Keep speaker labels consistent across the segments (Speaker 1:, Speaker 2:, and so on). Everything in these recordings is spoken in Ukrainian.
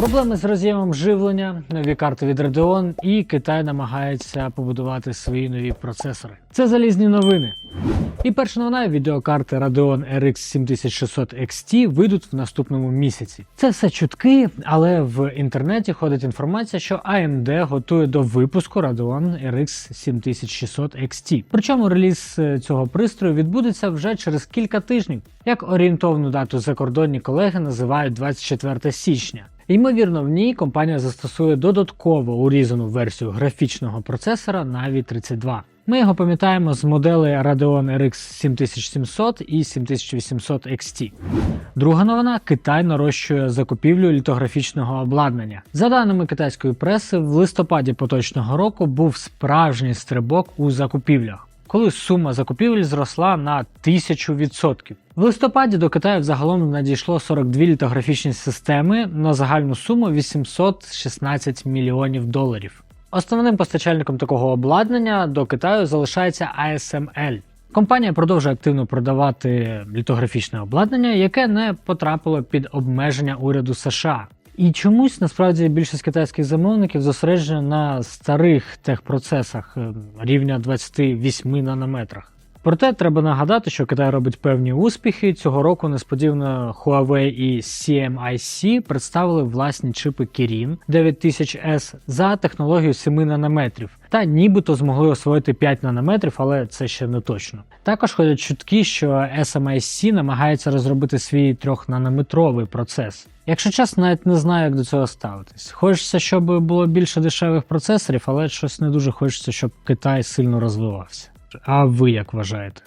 Speaker 1: Проблеми з роз'ємом живлення, нові карти від Radeon і Китай намагається побудувати свої нові процесори. Це залізні новини. І перша новина відеокарти Radeon RX 7600 XT вийдуть в наступному місяці. Це все чутки, але в інтернеті ходить інформація, що AMD готує до випуску Radeon RX 7600 XT. Причому реліз е, цього пристрою відбудеться вже через кілька тижнів. Як орієнтовну дату закордонні колеги називають 24 січня. Ймовірно, в ній компанія застосує додатково урізану версію графічного процесора Navi 32. Ми його пам'ятаємо з моделей Radeon RX 7700 і 7800 XT. Друга новина: Китай нарощує закупівлю літографічного обладнання. За даними китайської преси, в листопаді поточного року був справжній стрибок у закупівлях. Коли сума закупівель зросла на 1000%. В листопаді до Китаю взагалом надійшло 42 літографічні системи на загальну суму 816 мільйонів доларів. Основним постачальником такого обладнання до Китаю залишається ASML. Компанія продовжує активно продавати літографічне обладнання, яке не потрапило під обмеження уряду США. І чомусь насправді більшість китайських замовників зосереджена на старих техпроцесах е, рівня 28 нанометрах. Проте треба нагадати, що Китай робить певні успіхи. Цього року несподівано Huawei і CMIC представили власні чипи Kirin 9000S за технологією 7 нанометрів, та нібито змогли освоїти 5 нанометрів, але це ще не точно. Також ходять чутки, що SMIC намагається розробити свій 3-нанометровий процес. Якщо чесно, навіть не знаю, як до цього ставитись. Хочеться, щоб було більше дешевих процесорів, але щось не дуже хочеться, щоб Китай сильно розвивався. А ви як вважаєте?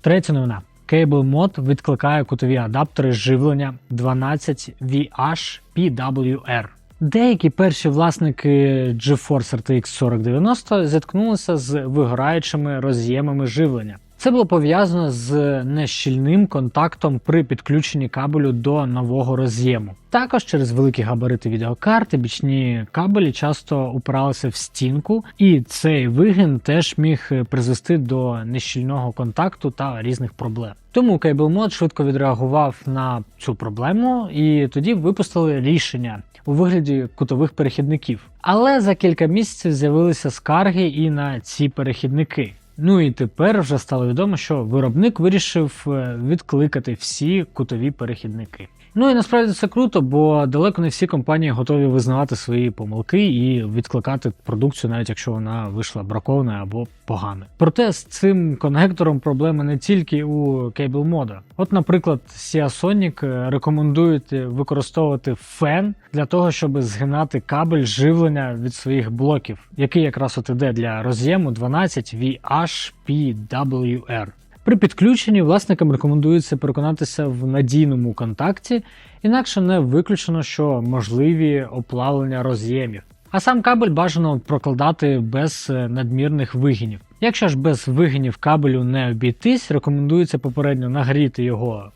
Speaker 1: Третя новина. Cable Mod відкликає кутові адаптери живлення 12VH PWR. Деякі перші власники GeForce RTX 4090 зіткнулися з вигораючими роз'ємами живлення. Це було пов'язано з нещільним контактом при підключенні кабелю до нового роз'єму. Також через великі габарити відеокарти бічні кабелі часто упиралися в стінку, і цей вигін теж міг призвести до нещільного контакту та різних проблем. Тому CableMod швидко відреагував на цю проблему і тоді випустили рішення у вигляді кутових перехідників. Але за кілька місяців з'явилися скарги і на ці перехідники. Ну і тепер вже стало відомо, що виробник вирішив е, відкликати всі кутові перехідники. Ну і насправді це круто, бо далеко не всі компанії готові визнавати свої помилки і відкликати продукцію, навіть якщо вона вийшла бракованою або поганою. Проте з цим конектором проблема не тільки у Cable. От, наприклад, Seasonic е, рекомендують використовувати фен для того, щоб згинати кабель живлення від своїх блоків, який якраз от іде для роз'єму 12 VHPWR. При підключенні власникам рекомендується переконатися в надійному контакті, інакше не виключено, що можливі оплавлення роз'ємів. А сам кабель бажано прокладати без е, надмірних вигинів. Якщо ж без вигинів кабелю не обійтись, рекомендується попередньо нагріти його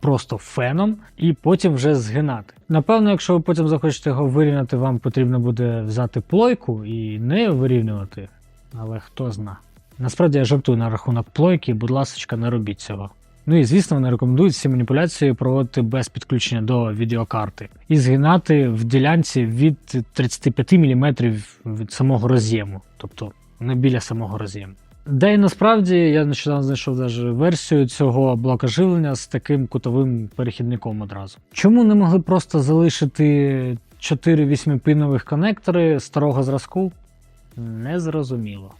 Speaker 1: просто феном і потім вже згинати. Напевно, якщо ви потім захочете його вирівняти, вам потрібно буде взяти плойку і нею вирівнювати, але хто зна. Насправді я жартую на рахунок плойки, будь ласка, не робіть цього. Ну і звісно, вони рекомендують ці маніпуляції проводити без підключення до відеокарти і згинати в ділянці від 35 мм від самого роз'єму, тобто не біля самого роз'єму. Де і насправді я нещодавно знайшов даже версію цього блока живлення з таким кутовим перехідником одразу. Чому не могли просто залишити 4 8-пинових конектори старого зразку? Незрозуміло.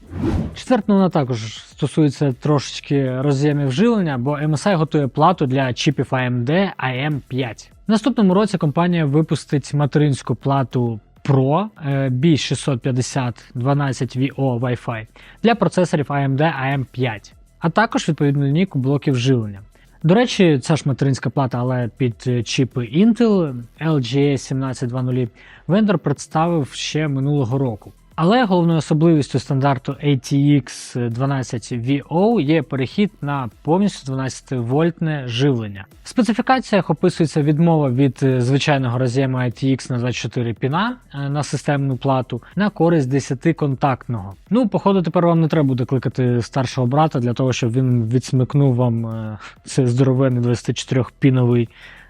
Speaker 1: Четверта новина також стосується трошечки роз'ємів живлення, бо MSI готує плату для чіпів AMD AM5. В наступному році компанія випустить материнську плату Pro е, B650 12VO Wi-Fi для процесорів AMD AM5, а також відповідну лінійку блоків живлення. До речі, ця ж материнська плата, але під чіпи Intel LGA 1720 вендор представив ще минулого року. Але головною особливістю стандарту ATX 12VO є перехід на повністю 12-вольтне живлення. В специфікаціях описується відмова від е, звичайного роз'єму ATX на 24 піна е, на системну плату на користь 10-контактного. Ну, походу, тепер вам не треба буде кликати старшого брата для того, щоб він відсмикнув вам е, цей здоровенний 24-піновий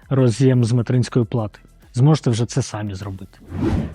Speaker 1: роз'єм з материнської плати. Зможете вже це самі зробити.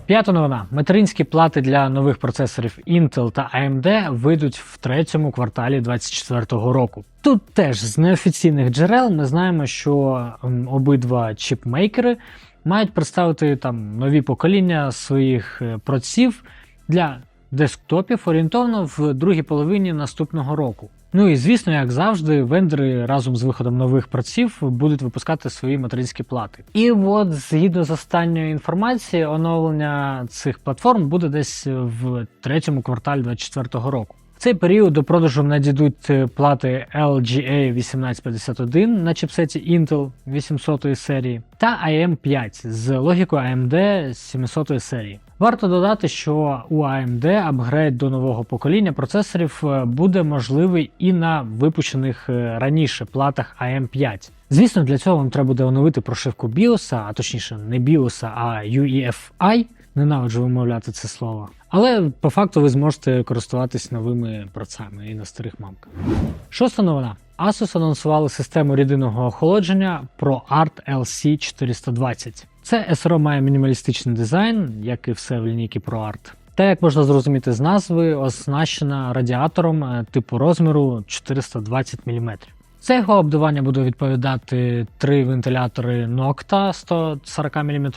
Speaker 1: П'ята новина: материнські плати для нових процесорів Intel та AMD вийдуть в третьому кварталі 2024 року. Тут теж з неофіційних джерел ми знаємо, що обидва чіпмейкери мають представити там нові покоління своїх е, проців для десктопів орієнтовно в другій половині наступного року. Ну і звісно, як завжди, вендори разом з виходом нових праців будуть випускати свої материнські плати. І от, згідно з останньої інформації, оновлення цих платформ буде десь в третьому кварталі 2024 року. Цей період до продажу надійдуть е, плати LGA 1851 на чіпсеті Intel 800 серії та AM5 з логікою AMD 700 серії. Варто додати, що у AMD апгрейд до нового покоління процесорів е, буде можливий і на випущених е, раніше платах AM5. Звісно, для цього вам треба буде оновити прошивку BIOS, а точніше не BIOS, а UEFI. Ненавиджу вимовляти це слово. Але по факту ви зможете користуватись новими процесами і на старих мамках. Шоста новина. Asus анонсували систему рідинного охолодження ProArt LC 420. Це SRO має мінімалістичний дизайн, як і все в лінійці ProArt. Та, як можна зрозуміти з назви, оснащена радіатором е, типу розміру 420 мм. За його обдування буде відповідати три вентилятори Nocta 140 мм.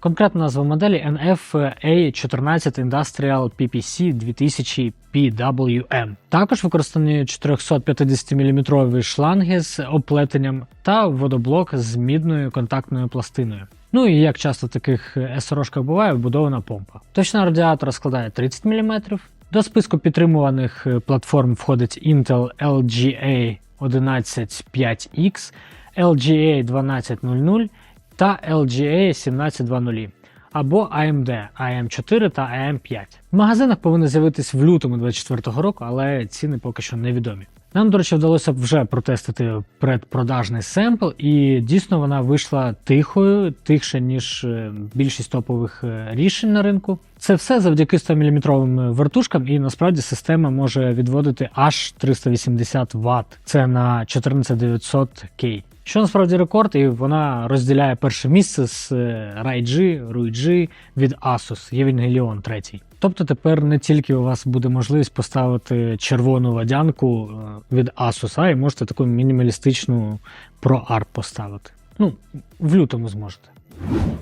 Speaker 1: Конкретна назва моделі NF-A14 Industrial PPC 2000 PWM. Також використані 450 мм шланги з оплетенням та водоблок з мідною контактною пластиною. Ну і як часто в таких SRO-шках буває, вбудована помпа. Точна радіатора складає 30 мм. До списку підтримуваних е, платформ входить Intel LGA 115X, LGA 1200 та LGA 1720 або AMD AM4 та AM5. В магазинах повинні з'явитись в лютому 2024 року, але ціни поки що невідомі. Нам, до речі, вдалося вже протестити предпродажний семпл, і дійсно вона вийшла тихою, тихше, ніж е, більшість топових е, рішень на ринку. Це все завдяки 100-мм вертушкам, і насправді система може відводити аж 380 Вт. Це на 14900K. Що насправді рекорд, і вона розділяє перше місце з е, Raiji, Ruiji від Asus Evangelion 3. Тобто тепер не тільки у вас буде можливість поставити червону водянку е, від Asus, а й можете таку мінімалістичну ProArt поставити. Ну, в лютому зможете.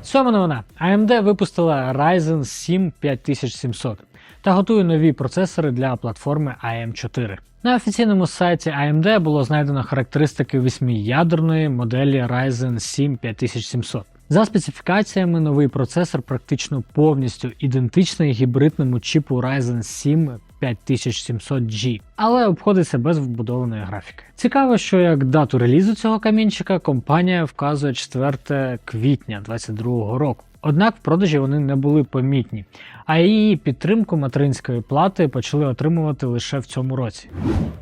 Speaker 1: Сьома новина. AMD випустила Ryzen 7 5700 та готує нові процесори для платформи AM4. На офіційному сайті AMD було знайдено характеристики восьмиядерної моделі Ryzen 7 5700. За специфікаціями, новий процесор практично повністю ідентичний гібридному чіпу Ryzen 7 5700G, але обходиться без вбудованої графіки. Цікаво, що як дату релізу цього камінчика компанія вказує 4 квітня 2022 року. Однак в продажі вони не були помітні, а її підтримку материнської плати почали отримувати лише в цьому році.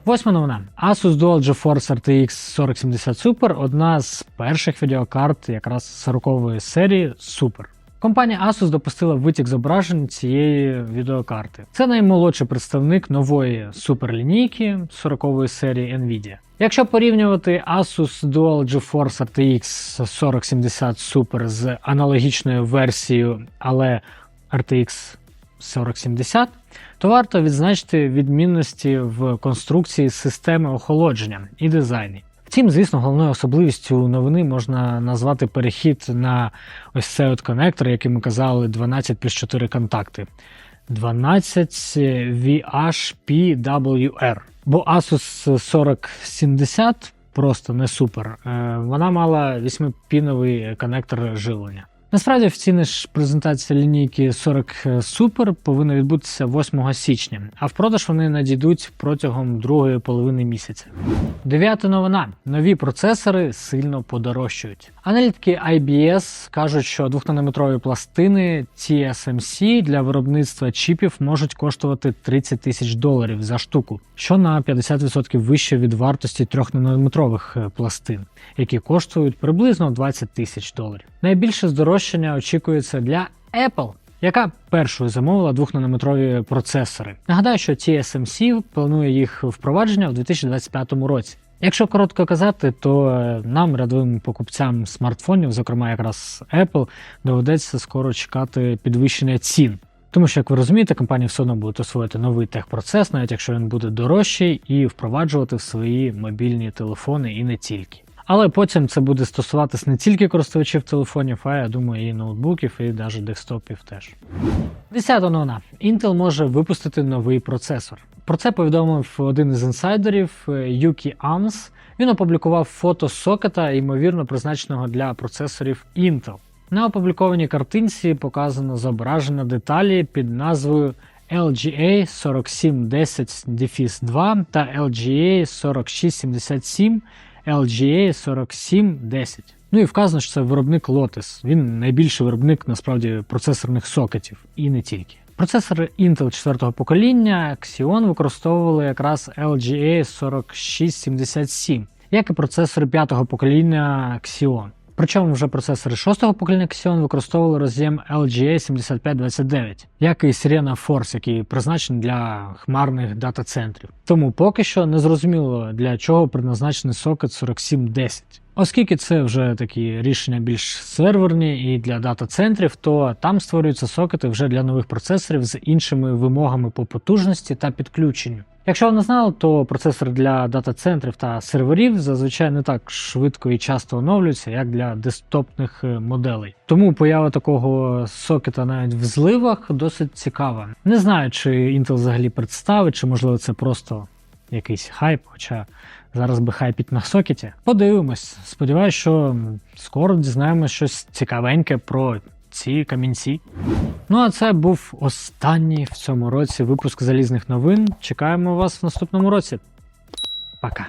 Speaker 1: Восьма новина. Asus Dual GeForce RTX 4070 Super одна з перших відеокарт якраз 40-ї серії Super. Компанія Asus допустила витік зображень цієї відеокарти. Це наймолодший представник нової суперлінійки 40-ї серії Nvidia. Якщо порівнювати Asus Dual GeForce RTX 4070 Super з аналогічною версією, але RTX 4070, то варто відзначити відмінності в конструкції системи охолодження і дизайні. Втім, звісно, головною особливістю новини можна назвати перехід на ось цей от коннектор, який ми казали, 12 плюс 4 контакти. 12 VHPWR. Бо Asus 4070 просто не супер. Е, Вона мала 8-піновий коннектор живлення. Насправді офіційна ж презентація лінійки 40 Super повинна відбутися 8 січня, а в продаж вони надійдуть протягом другої половини місяця. Дев'ята новина: нові процесори сильно подорожчають. Аналітики IBS кажуть, що 2-нанометрові пластини TSMC для виробництва чіпів можуть коштувати 30 тисяч доларів за штуку, що на 50% вище від вартості 3-нанометрових пластин, які коштують приблизно 20 тисяч доларів. Найбільше здорожчання очікується для Apple. Яка першою замовила 2-нанометрові процесори? Нагадаю, що TSMC планує їх впровадження в 2025 році. Якщо коротко казати, то е, нам, рядовим покупцям смартфонів, зокрема якраз Apple, доведеться скоро чекати підвищення цін. Тому що, як ви розумієте, компанії все одно будуть освоїти новий техпроцес, навіть якщо він буде дорожчий, і впроваджувати в свої мобільні телефони і не тільки. Але потім це буде стосуватись не тільки користувачів телефонів, а я думаю, і ноутбуків, і навіть десктопів теж. Десята новина. Intel може випустити новий процесор. Про це повідомив один із інсайдерів Юкі Амс. Він опублікував фото сокета, ймовірно призначеного для процесорів Intel. На опублікованій картинці показано зображення деталі під назвою LGA 4710 2 та LGA 4677 LGA 4710. Ну і вказано, що це виробник Lotus. Він найбільший виробник насправді процесорних сокетів і не тільки. Процесори Intel 4 покоління Xeon використовували якраз LGA 4677, як і процесори 5 покоління Xeon. Причому вже процесори 6 покоління Xeon використовували роз'єм LGA 7529, як і Sirena Force, який призначений для хмарних дата-центрів. Тому поки що не зрозуміло для чого призначений сокет 4710. Оскільки це вже такі рішення більш серверні і для дата-центрів, то там створюються сокети вже для нових процесорів з іншими вимогами по потужності та підключенню. Якщо не знали, то процесори для дата-центрів та серверів зазвичай не так швидко і часто оновлюються, як для десктопних е, моделей. Тому поява такого сокета навіть в зливах досить цікава. Не знаю, чи Intel взагалі представить, чи можливо це просто якийсь хайп, хоча зараз би хайпіть на сокеті. Подивимось. Сподіваюсь, що скоро дізнаємося щось цікавеньке про ці камінці. Ну а це був останній в цьому році випуск залізних новин. Чекаємо вас в наступному році. Пока.